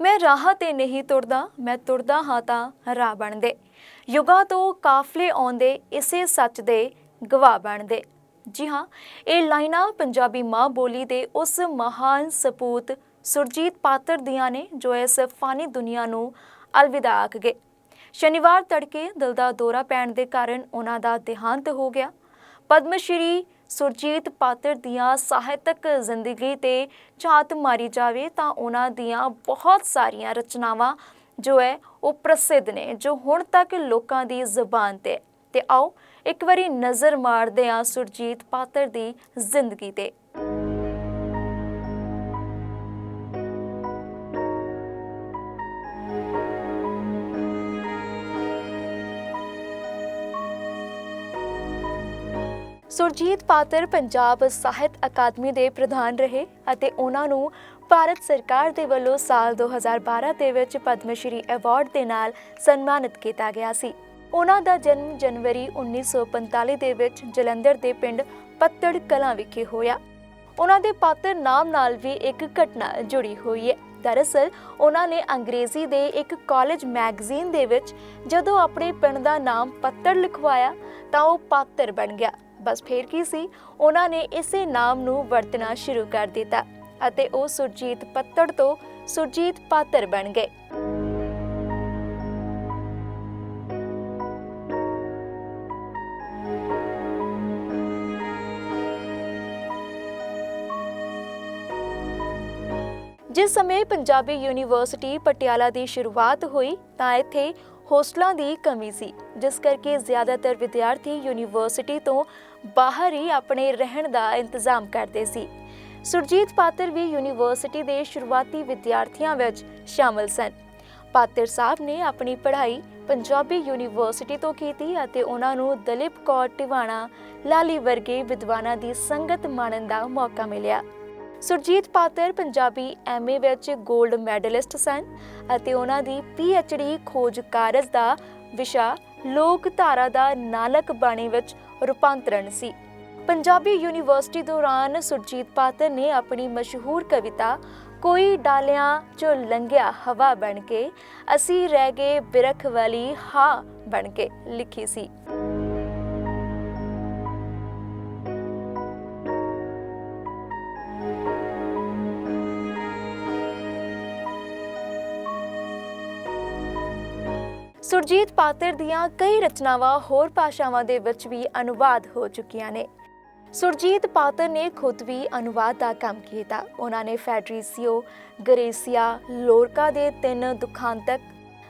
ਮੈਂ ਰਾਹ ਤੇ ਨਹੀਂ ਤੁਰਦਾ, ਮੈਂ ਤੁਰਦਾ ਹਾਂ ਤਾਂ ਰਾਹ ਬਣਦੇ। ਯੁਗਾ ਤੋਂ ਕਾਫਲੇ ਆਉਂਦੇ, ਇਸੇ ਸੱਚ ਦੇ ਗਵਾਹ ਬਣਦੇ। ਜੀ ਹਾਂ, ਇਹ ਲਾਈਨਾਂ ਪੰਜਾਬੀ ਮਾਂ ਬੋਲੀ ਦੇ ਉਸ ਮਹਾਨ ਸਪੂਤ ਸੁਰਜੀਤ ਪਾਤਰ ਦੀਆਂ ਨੇ ਜੋ ਇਸ ਫਾਨੀ ਦੁਨੀਆ ਨੂੰ ਅਲਵਿਦਾ ਆਖ ਗਏ। ਸ਼ਨੀਵਾਰ ਤੜਕੇ ਦਿਲ ਦਾ ਦੌਰਾ ਪੈਣ ਦੇ ਕਾਰਨ ਉਹਨਾਂ ਦਾ ਦੇਹਾਂਤ ਹੋ ਗਿਆ। ਪਦਮ ਸ਼੍ਰੀ ਸੁਰਜੀਤ ਪਾਤਰ ਦੀਆਂ ਸਾਹਿਤਕ ਜ਼ਿੰਦਗੀ ਤੇ ਝਾਤ ਮਾਰੀ ਜਾਵੇ ਤਾਂ ਉਹਨਾਂ ਦੀਆਂ ਬਹੁਤ ਸਾਰੀਆਂ ਰਚਨਾਵਾਂ ਜੋ ਹੈ ਉਹ ਪ੍ਰਸਿੱਧ ਨੇ, ਜੋ ਹੁਣ ਤੱਕ ਲੋਕਾਂ ਦੀ ਜ਼ੁਬਾਨ ਤੇ ਹੈ। ਤੇ ਆਓ ਇੱਕ ਵਾਰੀ ਨਜ਼ਰ ਮਾਰਦੇ ਹਾਂ ਸੁਰਜੀਤ ਪਾਤਰ ਦੀ ਜ਼ਿੰਦਗੀ ਤੇ ਸੁਰਜੀਤ ਪਾਤਰ ਪੰਜਾਬ ਸਾਹਿਤ ਅਕਾਦਮੀ ਦੇ ਪ੍ਰਧਾਨ ਰਹੇ ਅਤੇ ਉਹਨਾਂ ਨੂੰ ਭਾਰਤ ਸਰਕਾਰ ਦੇ ਵੱਲੋਂ ਸਾਲ 2012 ਦੇ ਵਿੱਚ ਪਦਮ ਸ਼੍ਰੀ ਅਵਾਰਡ ਦੇ ਨਾਲ ਸਨਮਾਨਿਤ ਕੀਤਾ ਗਿਆ ਸੀ। ਉਹਨਾਂ ਦਾ ਜਨਮ ਜਨਵਰੀ 1945 ਦੇ ਵਿੱਚ ਜਲੰਧਰ ਦੇ ਪਿੰਡ ਪੱਤੜ ਕਲਾਂ ਵਿਖੇ ਹੋਇਆ। ਉਹਨਾਂ ਦੇ ਪਾਤਰ ਨਾਮ ਨਾਲ ਵੀ ਇੱਕ ਘਟਨਾ ਜੁੜੀ ਹੋਈ ਹੈ। ਦਰਅਸਲ, ਉਹਨਾਂ ਨੇ ਅੰਗਰੇਜ਼ੀ ਦੇ ਇੱਕ ਕਾਲਜ ਮੈਗਜ਼ੀਨ ਦੇ ਵਿੱਚ ਜਦੋਂ ਆਪਣੇ ਪਿੰਡ ਦਾ ਨਾਮ ਪੱਤੜ ਲਿਖਵਾਇਆ ਤਾਂ ਉਹ ਪਾਤਰ ਬਣ ਗਿਆ। ਬਸ ਫੇਰ ਕੀ ਸੀ? ਉਹਨਾਂ ਨੇ ਇਸੇ ਨਾਮ ਨੂੰ ਵਰਤਣਾ ਸ਼ੁਰੂ ਕਰ ਦਿੱਤਾ ਅਤੇ ਉਹ ਸੁਰਜੀਤ ਪੱਤੜ ਤੋਂ ਸੁਰਜੀਤ ਪਾਤਰ ਬਣ ਗਏ। ਜਿਸ ਸਮੇਂ ਪੰਜਾਬੀ ਯੂਨੀਵਰਸਿਟੀ ਪਟਿਆਲਾ ਦੀ ਸ਼ੁਰੂਆਤ ਹੋਈ ਤਾਂ ਇੱਥੇ ਹੋਸਟਲਾਂ ਦੀ ਕਮੀ ਸੀ, ਜਿਸ ਕਰਕੇ ਜ਼ਿਆਦਾਤਰ ਵਿਦਿਆਰਥੀ ਯੂਨੀਵਰਸਿਟੀ ਤੋਂ ਬਾਹਰ ਹੀ ਆਪਣੇ ਰਹਿਣ ਦਾ ਇੰਤਜ਼ਾਮ ਕਰਦੇ ਸੀ। ਸੁਰਜੀਤ ਪਾਤਰ ਵੀ ਯੂਨੀਵਰਸਿਟੀ ਦੇ ਸ਼ੁਰੂਆਤੀ ਵਿਦਿਆਰਥੀਆਂ ਵਿੱਚ ਸ਼ਾਮਲ ਸਨ। ਪਾਤਰ ਸਾਹਿਬ ਨੇ ਆਪਣੀ ਪੜ੍ਹਾਈ ਪੰਜਾਬੀ ਯੂਨੀਵਰਸਿਟੀ ਤੋਂ ਕੀਤੀ ਅਤੇ ਉਹਨਾਂ ਨੂੰ ਦਲੀਪ ਕੌਰ ਟਿਵਾਣਾ, ਲਾਲੀ ਵਰਗੇ ਵਿਦਵਾਨਾਂ ਦੀ ਸੰਗਤ ਮਾਣਨ ਦਾ ਮੌਕਾ ਮਿਲਿਆ। ਸੁਰਜੀਤ ਪਾਤਰ ਪੰਜਾਬੀ ਐਮਏ ਵਿੱਚ 골ਡ ਮੈਡਲਿਸਟ ਸਨ ਅਤੇ ਉਹਨਾਂ ਦੀ ਡੀ ਖੋਜ ਕਾਰਜ ਦਾ ਵਿਸ਼ਾ ਲੋਕ ਧਾਰਾ ਦਾ ਨਾਨਕ ਬਾਣੀ ਵਿੱਚ ਰੂਪਾਂਤਰਣ ਸੀ। ਪੰਜਾਬੀ ਯੂਨੀਵਰਸਿਟੀ ਦੌਰਾਨ ਸੁਰਜੀਤ ਪਾਤਰ ਨੇ ਆਪਣੀ ਮਸ਼ਹੂਰ ਕਵਿਤਾ ਕੋਈ ਡਾਲਿਆਂ ਚੋਂ ਲੰਘਿਆ ਹਵਾ ਬਣ ਕੇ ਅਸੀਂ ਰਹਿ ਗਏ ਬਿਰਖ ਵਾਲੀ ਹਾਂ ਬਣ ਕੇ ਲਿਖੀ ਸੀ। ਸੁਰਜੀਤ ਪਾਤਰ ਦੀਆਂ ਕਈ ਰਚਨਾਵਾਂ ਹੋਰ ਭਾਸ਼ਾਵਾਂ ਦੇ ਵਿੱਚ ਵੀ ਅਨੁਵਾਦ ਹੋ ਚੁੱਕੀਆਂ ਨੇ। ਸੁਰਜੀਤ ਪਾਤਰ ਨੇ ਖੁਦ ਵੀ ਅਨੁਵਾਦ ਦਾ ਕੰਮ ਕੀਤਾ। ਉਹਨਾਂ ਨੇ ਫੈਡਰੀਸੀਓ ਗਰੇਸੀਆ ਲੋਰਕਾ ਦੇ ਤਿੰਨ ਦੁਖਾਂਤਕ,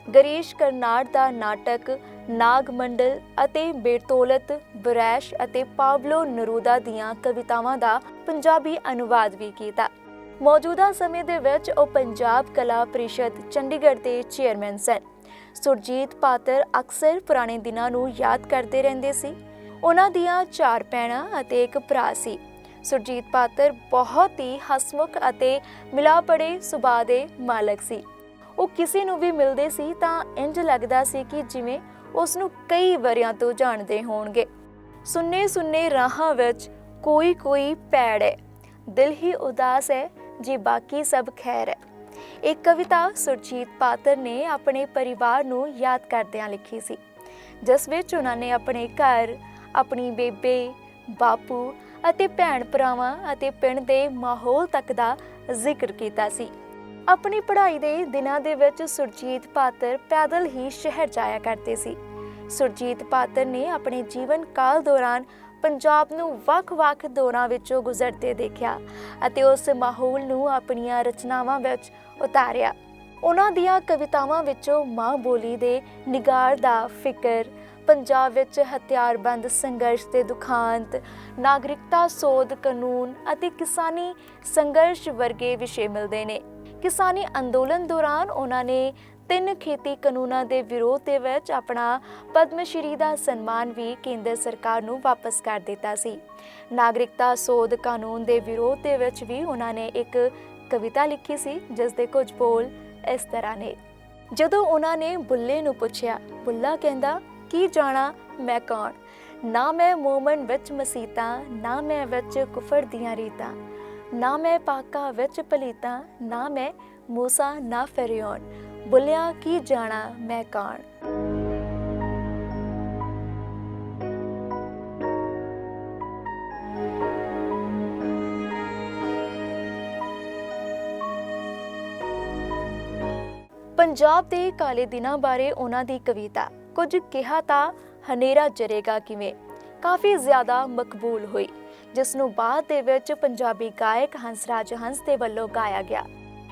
ਗਰੀਸ਼ ਕਰਨਾੜ ਦਾ ਨਾਟਕ ਨਾਗ ਮੰਡਲ ਅਤੇ ਬੇਰਤੋਲਤ, ਬਰੈਸ਼ ਅਤੇ ਪਾਵਲੋ ਨਰੂਦਾ ਦੀਆਂ ਕਵਿਤਾਵਾਂ ਦਾ ਪੰਜਾਬੀ ਅਨੁਵਾਦ ਵੀ ਕੀਤਾ। ਮੌਜੂਦਾ ਸਮੇਂ ਦੇ ਵਿੱਚ ਉਹ ਪੰਜਾਬ ਕਲਾ ਪ੍ਰੀਸ਼ਦ ਚੰਡੀਗੜ੍ਹ ਦੇ ਚੇਅਰਮੈਨ ਸਨ। ਸੁਰਜੀਤ ਪਾਤਰ ਅਕਸਰ ਪੁਰਾਣੇ ਦਿਨਾਂ ਨੂੰ ਯਾਦ ਕਰਦੇ ਰਹਿੰਦੇ ਸੀ। ਉਹਨਾਂ ਦੀਆਂ ਚਾਰ ਭੈਣਾਂ ਅਤੇ ਇੱਕ ਭਰਾ ਸੀ। ਸੁਰਜੀਤ ਪਾਤਰ ਬਹੁਤ ਹੀ ਹਸਮੁਖ ਅਤੇ ਮਿਲਾਪੜੇ ਸੁਭਾਅ ਦੇ ਮਾਲਕ ਸੀ। ਉਹ ਕਿਸੇ ਨੂੰ ਵੀ ਮਿਲਦੇ ਸੀ ਤਾਂ ਇੰਜ ਲੱਗਦਾ ਸੀ ਕਿ ਜਿਵੇਂ ਉਸ ਨੂੰ ਕਈ ਵਰਿਆਂ ਤੋਂ ਜਾਣਦੇ ਹੋਣਗੇ। ਸੁੰਨੇ ਸੁੰਨੇ ਰਾਹਾਂ ਵਿੱਚ ਕੋਈ ਕੋਈ ਪੈੜ ਹੈ। ਦਿਲ ਹੀ ਉਦਾਸ ਹੈ, ਜੀ ਬਾਕੀ ਸਭ ਖੈਰ ਹੈ। ਇਹ ਕਵਿਤਾ ਸੁਰਜੀਤ ਪਾਤਰ ਨੇ ਆਪਣੇ ਪਰਿਵਾਰ ਨੂੰ ਯਾਦ ਕਰਦਿਆਂ ਲਿਖੀ ਸੀ, ਜਿਸ ਵਿੱਚ ਉਹਨਾਂ ਨੇ ਆਪਣੇ ਘਰ, ਆਪਣੀ ਬੇਬੇ, ਬਾਪੂ ਅਤੇ ਭੈਣ ਭਰਾਵਾਂ ਅਤੇ ਪਿੰਡ ਦੇ ਮਾਹੌਲ ਤੱਕ ਦਾ ਜ਼ਿਕਰ ਕੀਤਾ ਸੀ। ਆਪਣੀ ਪੜ੍ਹਾਈ ਦੇ ਦਿਨਾਂ ਦੇ ਵਿੱਚ ਸੁਰਜੀਤ ਪਾਤਰ ਪੈਦਲ ਹੀ ਸ਼ਹਿਰ ਜਾਇਆ ਕਰਦੇ ਸੀ। ਸੁਰਜੀਤ ਪਾਤਰ ਨੇ ਆਪਣੇ ਜੀਵਨ ਕਾਲ ਦੌਰਾਨ ਪੰਜਾਬ ਨੂੰ ਵੱਖ-ਵੱਖ ਦੌਰਾਂ ਵਿੱਚੋਂ ਗੁਜ਼ਰਦੇ ਦੇਖਿਆ ਅਤੇ ਉਸ ਮਾਹੌਲ ਨੂੰ ਆਪਣੀਆਂ ਰਚਨਾਵਾਂ ਵਿੱਚ ਉਤਾਰਿਆ। ਉਹਨਾਂ ਦੀਆਂ ਕਵਿਤਾਵਾਂ ਵਿੱਚੋਂ ਮਾਂ ਬੋਲੀ ਦੇ ਨਿਗਾਰ ਦਾ ਫਿਕਰ, ਪੰਜਾਬ ਵਿੱਚ ਹਥਿਆਰਬੰਦ ਸੰਘਰਸ਼ ਦੇ ਦੁਖਾਂਤ, ਨਾਗਰਿਕਤਾ ਸੋਧ ਕਾਨੂੰਨ ਅਤੇ ਕਿਸਾਨੀ ਸੰਘਰਸ਼ ਵਰਗੇ ਵਿਸ਼ੇ ਮਿਲਦੇ ਨੇ। ਕਿਸਾਨੀ ਅੰਦੋਲਨ ਦੌਰਾਨ ਉਹਨਾਂ ਨੇ ਤਿੰਨ ਖੇਤੀ ਕਾਨੂੰਨਾਂ ਦੇ ਵਿਰੋਧ ਦੇ ਵਿੱਚ ਆਪਣਾ ਪਦਮ ਸ਼੍ਰੀ ਦਾ ਸਨਮਾਨ ਵੀ ਕੇਂਦਰ ਸਰਕਾਰ ਨੂੰ ਵਾਪਸ ਕਰ ਦਿੱਤਾ ਸੀ। ਨਾਗਰਿਕਤਾ ਸੋਧ ਕਾਨੂੰਨ ਦੇ ਵਿਰੋਧ ਦੇ ਵਿੱਚ ਵੀ ਉਹਨਾਂ ਨੇ ਇੱਕ ਕਵਿਤਾ ਲਿਖੀ ਸੀ ਜਿਸ ਦੇ ਕੁਝ ਬੋਲ ਇਸ ਤਰ੍ਹਾਂ ਨੇ। ਜਦੋਂ ਉਹਨਾਂ ਨੇ ਬੁੱਲੇ ਨੂੰ ਪੁੱਛਿਆ, ਬੁੱਲਾ ਕਹਿੰਦਾ, ਕੀ ਜਾਣਾ, ਮੈਂ ਕੌਣ? ਨਾ ਮੈਂ ਮੂਮਨ ਵਿੱਚ ਮਸੀਤਾ, ਨਾ ਮੈਂ ਵਿੱਚ ਕੁਫਰ ਦੀਆਂ ਰੀਤਾਂ, ਨਾ ਮੈਂ ਪਾਕਾ ਵਿੱਚ ਪਲੀਤਾ, ਨਾ ਮੈਂ ਮੂਸਾ, ਨਾ ਫਰਿਓਨ ਬੁਲਿਆ, ਕੀ ਜਾਣਾ ਮੈਂ ਕੌਣ? ਪੰਜਾਬ ਦੇ ਕਾਲੇ ਦਿਨਾਂ ਬਾਰੇ ਉਹਨਾਂ ਦੀ ਕਵਿਤਾ, ਕੁਝ ਕਿਹਾ ਤਾਂ ਹਨੇਰਾ ਜਰੇਗਾ ਕਿਵੇਂ? ਕਾਫੀ ਜ਼ਿਆਦਾ ਮਕਬੂਲ ਹੋਈ, ਜਿਸ ਨੂੰ ਬਾਅਦ ਦੇ ਵਿੱਚ ਪੰਜਾਬੀ ਗਾਇਕ ਹੰਸਰਾਜ ਹੰਸ ਦੇ ਵੱਲੋਂ ਗਾਇਆ ਗਿਆ।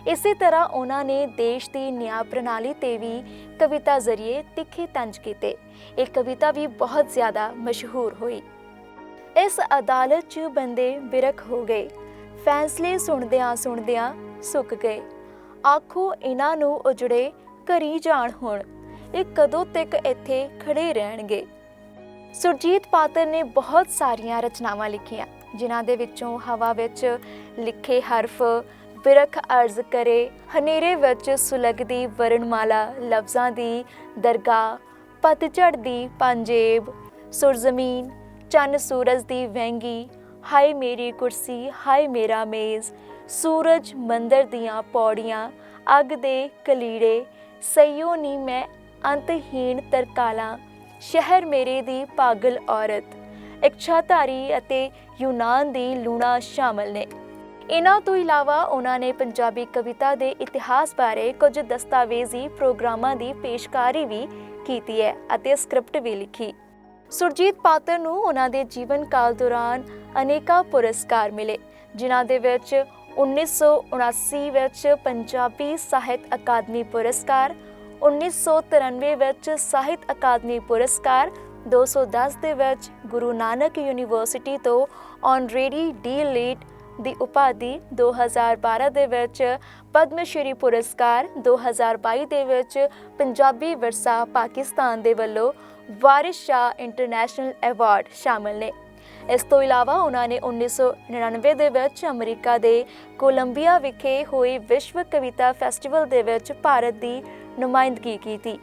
ਇਸੇ ਤਰ੍ਹਾਂ ਉਹਨਾਂ ਨੇ ਦੇਸ਼ ਦੀ ਨਿਆਂ ਪ੍ਰਣਾਲੀ ਤੇ ਵੀ ਕਵਿਤਾ ਜ਼ਰੀਏ ਤਿੱਖੇ ਤੰਜ ਕੀਤੇ। ਇਹ ਕਵਿਤਾ ਵੀ ਬਹੁਤ ਜ਼ਿਆਦਾ ਮਸ਼ਹੂਰ ਹੋਈ। ਇਸ ਅਦਾਲਤ 'ਚ ਬੰਦੇ ਬਿਰਖ ਹੋ ਗਏ। ਫੈਸਲੇ ਸੁਣਦਿਆਂ ਸੁਣਦਿਆਂ ਸੁੱਕ ਗਏ। ਆਖੋ ਇਹਨਾਂ ਨੂੰ ਉਜੜੇ ਘਰੀ ਜਾਣ ਹੁਣ। ਇਹ ਕਦੋਂ ਤੱਕ ਇੱਥੇ ਖੜੇ ਰਹਿਣਗੇ? ਸੁਰਜੀਤ ਪਾਤਰ ਨੇ ਬਹੁਤ ਸਾਰੀਆਂ ਰਚਨਾਵਾਂ ਲਿਖੀਆਂ, ਜਿਨ੍ਹਾਂ ਦੇ ਵਿੱਚੋਂ ਹਵਾ ਵਿੱਚ ਲਿਖੇ ਹਰਫ ਬਿਰਖ ਅਰਜ਼ ਕਰੇ, ਹਨੇਰੇ ਵਿੱਚ ਸੁਲਗਦੀ ਵਰਣਮਾਲਾ ਲਫ਼ਜ਼ਾਂ ਦੀ ਦਰਗਾਹ ਪਤਝੜ ਦੀ ਪੰਜੇਬ, ਸੁਰਜ਼ਮੀਨ, ਚੰਨ ਸੂਰਜ ਦੀ ਵਹਿੰਗੀ, ਹਾਏ ਮੇਰੀ ਕੁਰਸੀ, ਹਾਏ ਮੇਰਾ ਮੇਜ਼, ਸੂਰਜ ਮੰਦਰ ਦੀਆਂ ਪੌੜੀਆਂ, ਅੱਗ ਦੇ ਕਲੀੜੇ, ਸਈਓ ਨੀ ਮੈਂ ਅੰਤਹੀਣ ਤਰਕਾਲਾਂ, ਸ਼ਹਿਰ ਮੇਰੇ ਦੀ ਪਾਗਲ ਔਰਤ ਇਕਛਾਧਾਰੀ ਅਤੇ ਯੂਨਾਨ ਦੀ ਲੂਣਾ ਸ਼ਾਮਲ ਨੇ। ਇਹਨਾਂ ਤੋਂ ਇਲਾਵਾ ਉਹਨਾਂ ਨੇ ਪੰਜਾਬੀ ਕਵਿਤਾ ਦੇ ਇਤਿਹਾਸ ਬਾਰੇ ਕੁਝ ਦਸਤਾਵੇਜ਼ੀ ਪ੍ਰੋਗਰਾਮਾਂ ਦੀ ਪੇਸ਼ਕਾਰੀ ਵੀ ਕੀਤੀ ਹੈ ਅਤੇ ਸਕ੍ਰਿਪਟ ਵੀ ਲਿਖੀ। ਸੁਰਜੀਤ ਪਾਤਰ ਨੂੰ ਉਹਨਾਂ ਦੇ ਜੀਵਨ ਕਾਲ ਦੌਰਾਨ ਅਨੇਕਾਂ ਪੁਰਸਕਾਰ ਮਿਲੇ, ਜਿਨ੍ਹਾਂ ਦੇ ਵਿੱਚ 1979 ਵਿੱਚ ਪੰਜਾਬੀ ਸਾਹਿਤ ਅਕਾਦਮੀ ਪੁਰਸਕਾਰ 1993 ਵਿੱਚ ਸਾਹਿਤ ਅਕਾਦਮੀ ਪੁਰਸਕਾਰ 210 ਦੇ ਵਿੱਚ ਗੁਰੂ ਨਾਨਕ ਯੂਨੀਵਰਸਿਟੀ ਤੋਂ ਆਨਰੇਰੀ ਡੀ ਲੀਟ ਦੀ ਉਪਾਧੀ 2012 ਦੇ ਵਿੱਚ, ਪਦਮ ਸ਼੍ਰੀ ਪੁਰਸਕਾਰ 2022 ਦੇ ਵਿੱਚ ਪੰਜਾਬੀ ਵਿਰਸਾ ਪਾਕਿਸਤਾਨ ਦੇ ਵੱਲੋਂ ਵਾਰਿਸ ਸ਼ਾਹ ਇੰਟਰਨੈਸ਼ਨਲ ਅਵਾਰਡ ਸ਼ਾਮਲ ਨੇ। ਇਸ ਤੋਂ ਇਲਾਵਾ ਉਹਨਾਂ ਨੇ 1999 ਦੇ ਵਿੱਚ ਅਮਰੀਕਾ ਦੇ ਕੋਲੰਬੀਆ ਵਿਖੇ ਹੋਈ ਵਿਸ਼ਵ ਕਵਿਤਾ ਫੈਸਟੀਵਲ ਦੇ ਵਿੱਚ ਭਾਰਤ ਦੀ ਨੁਮਾਇੰਦਗੀ ਕੀਤੀ।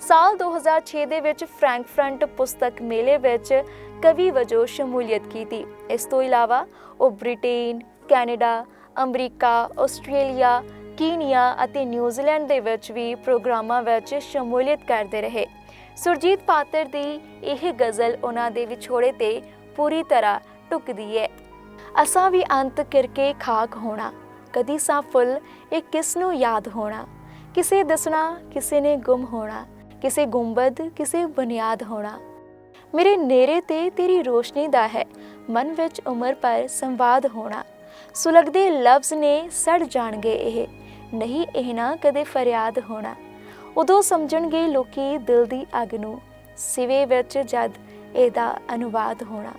ਸਾਲ 2006 ਦੇ ਵਿੱਚ ਫ੍ਰੈਂਕਫਰਟ ਪੁਸਤਕ ਮੇਲੇ ਵਿੱਚ ਕਵੀ ਵਜੋਂ ਸ਼ਮੂਲੀਅਤ ਕੀਤੀ। ਇਸ ਤੋਂ ਇਲਾਵਾ ਉਹ Britain, Canada, America, Australia, Kenya ਅਤੇ ਨਿਊਜ਼ੀਲੈਂਡ ਦੇ ਵਿੱਚ ਵੀ ਪ੍ਰੋਗਰਾਮਾਂ ਵਿੱਚ ਸ਼ਮੂਲੀਅਤ ਕਰਦੇ ਰਹੇ। ਸੁਰਜੀਤ ਪਾਤਰ ਦੀ ਇਹ ਗਜ਼ਲ ਉਹਨਾਂ ਦੇ ਵਿਛੋੜੇ ਤੇ ਪੂਰੀ ਤਰ੍ਹਾਂ ਟੁਕਦੀ ਹੈ। ਅਸਾਂ ਵੀ ਅੰਤ ਕਰਕੇ ਖਾਕ ਹੋਣਾ, ਕਦੀ ਸਾਂ ਫੁੱਲ, ਇਹ ਕਿਸ ਨੂੰ ਯਾਦ ਹੋਣਾ? ਕਿਸੇ ਦੱਸਣਾ, ਕਿਸੇ ਨੇ ਗੁੰਮ ਹੋਣਾ ਕਿਸੇ ਗੁੰਬਦ, ਕਿਸੇ ਬੁਨਿਆਦ ਹੋਣਾ। ਮੇਰੇ ਨੇਰੇ ਤੇ ਤੇਰੀ ਰੋਸ਼ਨੀ ਦਾ ਹੈ, ਮਨ ਵਿੱਚ ਉਮਰ ਪਰ ਸੰਵਾਦ ਹੋਣਾ। ਸੁਲਗਦੇ ਲਫ਼ਜ਼ ਨੇ ਸੜ ਜਾਣਗੇ ਇਹ, ਨਹੀਂ ਇਹ ਨਾ ਕਦੇ ਫਰਿਆਦ ਹੋਣਾ। ਉਦੋਂ ਸਮਝਣਗੇ ਲੋਕੀ ਦਿਲ ਦੀ ਅੱਗ ਨੂੰ, ਸਿਵੇ ਵਿੱਚ ਜਦ ਇਹਦਾ ਅਨੁਵਾਦ ਹੋਣਾ।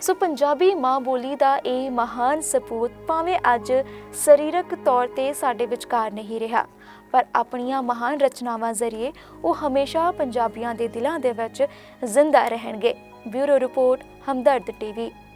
ਸੋ ਪੰਜਾਬੀ ਮਾਂ ਬੋਲੀ ਦਾ ਇਹ ਮਹਾਨ ਸਪੂਤ ਭਾਵੇਂ ਅੱਜ ਸਰੀਰਕ ਤੌਰ ਤੇ ਸਾਡੇ ਵਿਚਕਾਰ ਨਹੀਂ ਰਿਹਾ, ਪਰ ਆਪਣੀਆਂ ਮਹਾਨ ਰਚਨਾਵਾਂ ਜ਼ਰੀਏ ਉਹ ਹਮੇਸ਼ਾ ਪੰਜਾਬੀਆਂ ਦੇ ਦਿਲਾਂ ਦੇ ਵਿੱਚ ਜ਼ਿੰਦਾ ਰਹਿਣਗੇ। Bureau report, Hamdard TV.